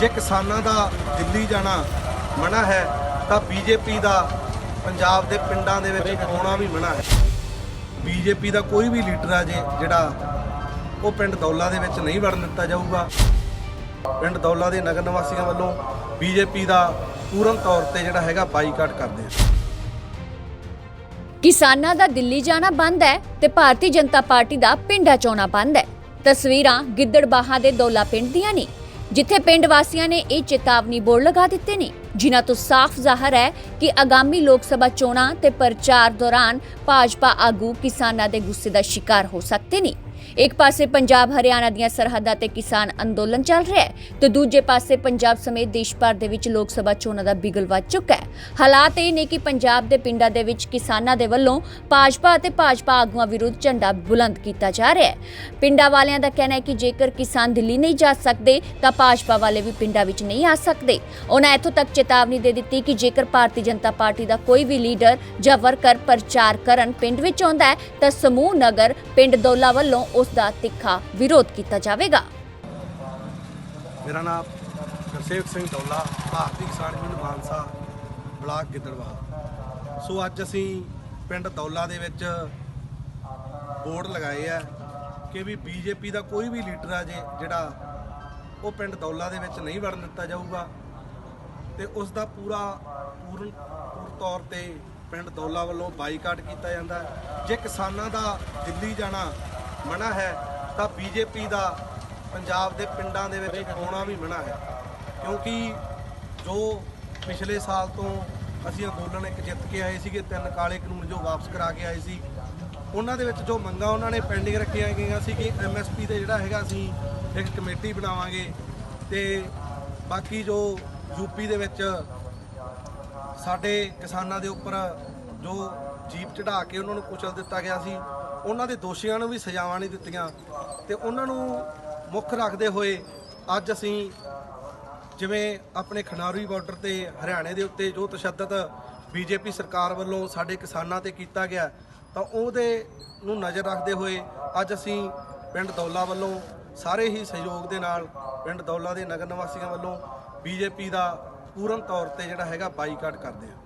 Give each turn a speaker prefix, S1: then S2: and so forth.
S1: ਜੇ ਕਿਸਾਨਾਂ ਦਾ ਦਿੱਲੀ ਜਾਣਾ ਮਨਾ ਹੈ, ਤਾਂ ਬੀਜੇਪੀ ਦਾ ਪੰਜਾਬ ਦੇ ਪਿੰਡਾਂ ਦੇ ਵਿੱਚ ਆਉਣਾ ਵੀ ਮਨਾ ਹੈ। ਬੀਜੇਪੀ ਦਾ ਕੋਈ ਵੀ ਲੀਡਰ ਆ ਜੇ, ਜਿਹੜਾ ਉਹ ਪਿੰਡ ਦੌਲਾ ਦੇ ਵਿੱਚ ਨਹੀਂ ਵੜਨ ਦਿੱਤਾ ਜਾਊਗਾ। ਪਿੰਡ ਦੌਲਾ ਦੇ ਨਗਰ ਨਿਵਾਸੀਆਂ ਵੱਲੋਂ ਬੀਜੇਪੀ ਦਾ ਪੂਰਨ ਤੌਰ ਤੇ ਜਿਹੜਾ ਹੈਗਾ ਬਾਈਕਾਟ ਕਰਦੇ ਆ।
S2: ਕਿਸਾਨਾਂ ਦਾ ਦਿੱਲੀ ਜਾਣਾ ਬੰਦ ਹੈ ਤੇ ਭਾਰਤੀ ਜਨਤਾ ਪਾਰਟੀ ਦਾ ਪਿੰਡਾਂ ਚ ਆਉਣਾ ਬੰਦ ਹੈ। ਤਸਵੀਰਾਂ ਗਿੱਦੜਬਾਹਾ ਦੇ ਦੌਲਾ ਪਿੰਡ ਦੀਆਂ ਨੇ। ਜਿੱਥੇ ਪਿੰਡ ਵਾਸੀਆਂ ਨੇ ਇਹ ਚੇਤਾਵਨੀ ਬੋਰਡ ਲਗਾ ਦਿੱਤੇ ਨੇ। ਜਿਨ੍ਹਾਂ ਤੋਂ ਸਾਫ਼ ਜ਼ਾਹਰ ਹੈ ਕਿ ਆਗਾਮੀ ਲੋਕ ਸਭਾ ਚੋਣਾਂ ਤੇ ਪ੍ਰਚਾਰ ਦੌਰਾਨ ਭਾਜਪਾ ਆਗੂ ਕਿਸਾਨਾਂ ਦੇ ਗੁੱਸੇ ਦਾ ਸ਼ਿਕਾਰ ਹੋ ਸਕਦੇ ਨੇ। ਇੱਕ ਪਾਸੇ ਪੰਜਾਬ, ਹਰਿਆਣਾ ਦੀਆਂ ਸਰਹੱਦਾਂ ਤੇ ਕਿਸਾਨ ਅੰਦੋਲਨ ਚੱਲ ਰਿਹਾ ਹੈ ਤੇ ਦੂਜੇ ਪਾਸੇ ਪੰਜਾਬ ਸਮੇਤ ਦੇਸ਼ ਭਰ ਦੇ ਵਿੱਚ ਲੋਕ ਸਭਾ ਚੋਣਾਂ ਦਾ ਬਿਗਲ ਵੱਜ ਚੁੱਕਾ ਹੈ। ਹਾਲਾਤ ਇਹ ਨੇ ਕਿ ਪੰਜਾਬ ਦੇ ਪਿੰਡਾਂ ਦੇ ਵਿੱਚ ਕਿਸਾਨਾਂ ਦੇ ਵੱਲੋਂ ਭਾਜਪਾ ਅਤੇ ਭਾਜਪਾ ਆਗੂਆਂ ਵਿਰੁੱਧ ਝੰਡਾ ਬੁਲੰਦ ਕੀਤਾ ਜਾ ਰਿਹਾ ਹੈ। ਪਿੰਡਾਂ ਵਾਲਿਆਂ ਦਾ ਕਹਿਣਾ ਹੈ ਕਿ ਜੇਕਰ ਕਿਸਾਨ ਦਿੱਲੀ ਨਹੀਂ ਜਾ ਸਕਦੇ, ਤਾਂ ਭਾਜਪਾ ਵਾਲੇ ਵੀ ਪਿੰਡਾਂ ਵਿੱਚ ਨਹੀਂ ਆ ਸਕਦੇ। ਉਹਨਾਂ ਇੱਥੋਂ ਤੱਕ ਚੇਤਾਵਨੀ ਦੇ ਦਿੱਤੀ ਕਿ ਜੇਕਰ ਭਾਰਤੀ ਜਨਤਾ ਪਾਰਟੀ ਦਾ ਕੋਈ ਵੀ ਲੀਡਰ ਜਾਂ ਵਰਕਰ ਪ੍ਰਚਾਰ ਕਰਨ ਪਿੰਡ ਵਿੱਚ ਆਉਂਦਾ ਹੈ, ਤਾਂ ਸਮੂਹ ਨਗਰ, ਪਿੰਡ ਦੋਲਾ ਵੱਲੋਂ ਉਸ ਦਾ ਤਿੱਖਾ ਵਿਰੋਧ ਕੀਤਾ ਜਾਵੇਗਾ।
S1: ਮੇਰਾ ਨਾਮ Gursewak Singh Daula Bharti Kisan union Mansa, block Giddarwa so ਅੱਜ ਅਸੀਂ ਪਿੰਡ ਦੌਲਾ ਦੇ ਵਿੱਚ ਬੋਰਡ ਲਗਾਏ ਆ ਕਿ ਵੀ ਬੀਜੇਪੀ ਦਾ ਕੋਈ ਵੀ ਲੀਡਰ ਆ ਜੇ, ਜਿਹੜਾ ਉਹ ਪਿੰਡ ਦੌਲਾ ਦੇ ਵਿੱਚ ਨਹੀਂ ਵੜਨ ਦਿੱਤਾ ਜਾਊਗਾ ਤੇ ਉਸ ਦਾ ਪੂਰਾ ਪੂਰਨ ਪੂਰ ਤੌਰ ਤੇ ਪਿੰਡ ਦੌਲਾ ਵੱਲੋਂ ਬਾਈਕਾਟ ਕੀਤਾ ਜਾਂਦਾ। ਜੇ ਕਿਸਾਨਾਂ ਦਾ ਦਿੱਲੀ ਜਾਣਾ ਮਨਾ ਹੈ, ਤਾਂ ਬੀਜੇਪੀ ਦਾ ਪੰਜਾਬ ਦੇ ਪਿੰਡਾਂ ਦੇ ਵਿੱਚ ਆਉਣਾ ਵੀ ਮਨਾ ਹੈ। ਕਿਉਂਕਿ ਜੋ ਪਿਛਲੇ ਸਾਲ ਤੋਂ ਅਸੀਂ ਅੰਦੋਲਨ ਇੱਕ ਜਿੱਤ ਕੇ ਆਏ ਸੀਗੇ, ਤਿੰਨ ਕਾਲੇ ਕਾਨੂੰਨ ਜੋ ਵਾਪਸ ਕਰਾ ਕੇ ਆਏ ਸੀ, ਉਹਨਾਂ ਦੇ ਵਿੱਚ ਜੋ ਮੰਗਾਂ ਉਹਨਾਂ ਨੇ ਪੈਂਡਿੰਗ ਰੱਖੀਆਂ ਗਈਆਂ ਸੀ ਕਿ ਐਮਐਸਪੀ ਤੇ ਜਿਹੜਾ ਹੈਗਾ ਅਸੀਂ ਇੱਕ ਕਮੇਟੀ ਬਣਾਵਾਂਗੇ ਤੇ ਬਾਕੀ ਜੋ ਯੂਪੀ ਦੇ ਵਿੱਚ ਸਾਡੇ ਕਿਸਾਨਾਂ ਦੇ ਉੱਪਰ ਜੋ ਜੀਪ ਚੜਾ ਕੇ ਉਹਨਾਂ ਨੂੰ ਕੁਚਲ ਦਿੱਤਾ ਗਿਆ ਸੀ, ਉਹਨਾਂ ਦੇ ਦੋਸ਼ੀਆਂ ਨੂੰ ਵੀ ਸਜ਼ਾਵਾਂ ਨਹੀਂ ਦਿੱਤੀਆਂ ਤੇ ਉਹਨਾਂ ਨੂੰ ਮੁੱਖ ਰੱਖਦੇ ਹੋਏ ਅੱਜ ਅਸੀਂ ਜਿਵੇਂ ਆਪਣੇ ਖਨਾਰੀ ਬਾਰਡਰ ਤੇ ਹਰਿਆਣੇ ਦੇ ਉੱਤੇ ਜੋ ਤਸ਼ੱਦਦ ਬੀਜੇਪੀ ਸਰਕਾਰ ਵੱਲੋਂ ਸਾਡੇ ਕਿਸਾਨਾਂ ਤੇ ਕੀਤਾ ਗਿਆ, ਤਾਂ ਉਹਦੇ ਨੂੰ ਨਜ਼ਰ ਰੱਖਦੇ ਹੋਏ ਅੱਜ ਅਸੀਂ ਪਿੰਡ ਦੌਲਾ ਵੱਲੋਂ ਸਾਰੇ ਹੀ ਸਹਿਯੋਗ ਦੇ ਨਾਲ ਪਿੰਡ ਦੌਲਾ ਦੇ ਨਗਰ ਨਿਵਾਸੀਆਂ ਵੱਲੋਂ ਬੀਜੇਪੀ ਦਾ ਪੂਰਨ ਤੌਰ ਤੇ ਜਿਹੜਾ ਹੈਗਾ ਬਾਈਕਾਟ ਕਰਦੇ ਆ